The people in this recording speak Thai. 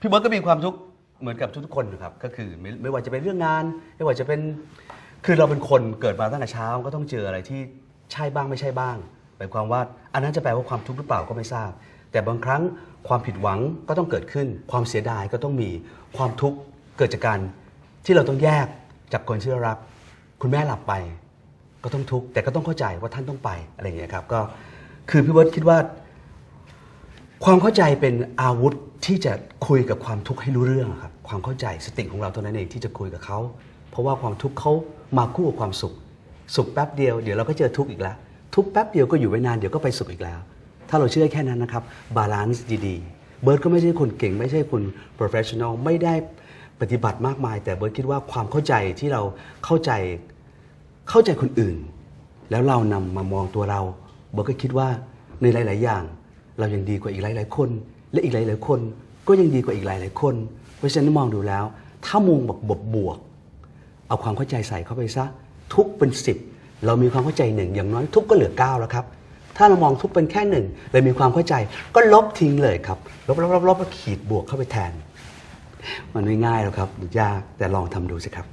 พี่เบิร์ตก็มีความทุกข์เหมือนกับทุกๆคนนะครับก็คือไม่ไม่ว่าจะเป็นเรื่องงาน ไม่ว่าจะเป็นคือเราเป็นคนเกิดมาตั้งแต่เช้าก็ต้องเจออะไรที่ใช่บ้างไม่ใช่บ้างหมายความว่า อันนั้นจะแปลว่าความทุกข์หรือเปล่าก็ไม่ทราบ แต่บางครั้งความผิดหวังก็ต้องเกิดขึ้น ความเสียดายก็ต้องมีความทุกข์เกิดจากการที่เราต้องแยกจากคนที่เรารัก คุณแม่หลับไป ก็ต้องทุกข์แต่ก็ต้องเข้าใจว่าท่านต้องไปอะไรอย่างเงี้ยครับก็คือพี่เบิร์ตคิดว่า ความเข้าใจเป็นอาวุธที่จะคุยกับความทุกข์ให้รู้เรื่องครับความเข้าใจสติของเราเท่านั้นเองที่จะคุยกับเขา เพราะว่าความทุกข์เขามาคู่กับความสุข สุขแป๊บเดียวเดี๋ยวเราก็เจอทุกข์อีกแล้ว ทุกข์แป๊บเดียวก็อยู่ไว้นานเดี๋ยวก็ไปสุขอีกแล้ว ถ้าเราเชื่อแค่นั้นนะครับบาลานซ์ดีๆเบิร์ดก็ไม่ใช่คนเก่ง ไม่ใช่คน professional ไม่ได้ปฏิบัติมากมาย แต่เบิร์ดคิดว่าความเข้าใจที่เราเข้าใจเข้าใจคนอื่น แล้วเรานำมามองตัวเรา เบิร์ตก็คิดว่าในหลาย ๆ อย่าง เรายังดีกว่าอีกหลาย ๆ คน และอีกหลาย ๆ คน ก็ยังดีกว่าอีกหลาย ๆ คน เพราะฉะนั้นมองดูแล้ว ถ้ามองแบวกบวกบวก เอาความเข้าใจใส่เข้าไปซะทุกเป็นสิบเรามีความเข้าใจหนึ่งอย่างน้อยทุกก็เหลือเก้าแล้วครับถ้าเรามองทุกเป็นแค่หนึ่งเรามีความเข้าใจก็ลบทิ้งเลยครับ ลบลบลบลบขีดบวกเข้าไปแทน มันไม่ง่ายหรอกครับยากแต่ลองทำดูสิครับ